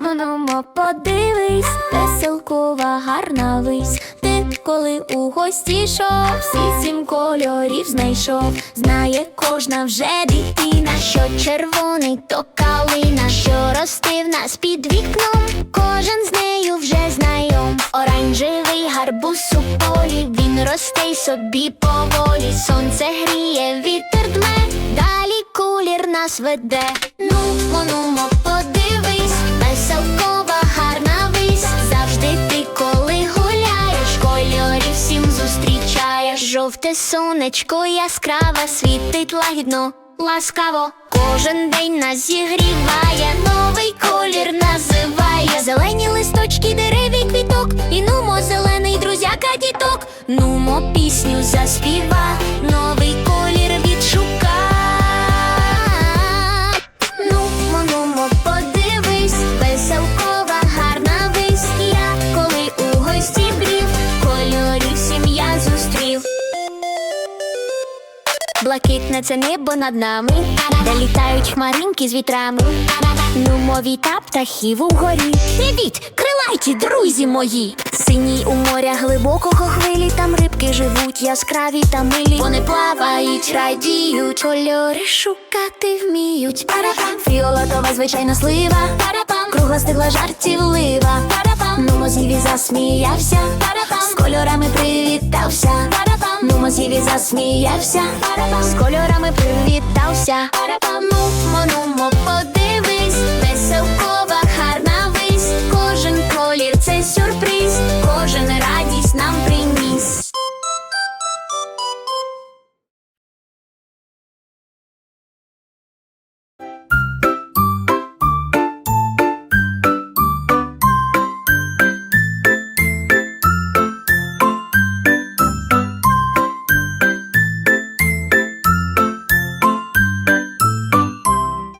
нумо, подивись, веселкова гарна вись. Ти коли у гості йшов, всі сім кольорів знайшов. Знає кожна вже дитина, що червоний то калина, що росте в нас під вікном. Кожен з нею вже знайом. Оранжевий гарбуз у полі, він росте й собі поволі. Сонце гріє, вітер дме, далі кулір нас веде. Ну, нумо, Жовте сонечко яскраве, світить лагідно, ласкаво. Кожен день нас зігріває, новий колір називає. Зелені листочки, дерев і квіток, і нумо зелений друзяка діток. Нумо пісню заспіва, Блакитне це небо над нами, де літають хмаринки з вітрами. Ну, мові та птахів угорі. Привіт, крилайті, друзі мої! Синій у моря глибокого хвилі, там рибки живуть, яскраві та милі. Вони плавають, радіють, кольори шукати вміють. Парапам, фіолетова, звичайно, слива. Парапам, кругла стигла жартівлива. Парапам, ну мозгіві засміявся. Парапам, з кольорами привітався. Ну засміявся. З кольорами привітався. Ну, подивись.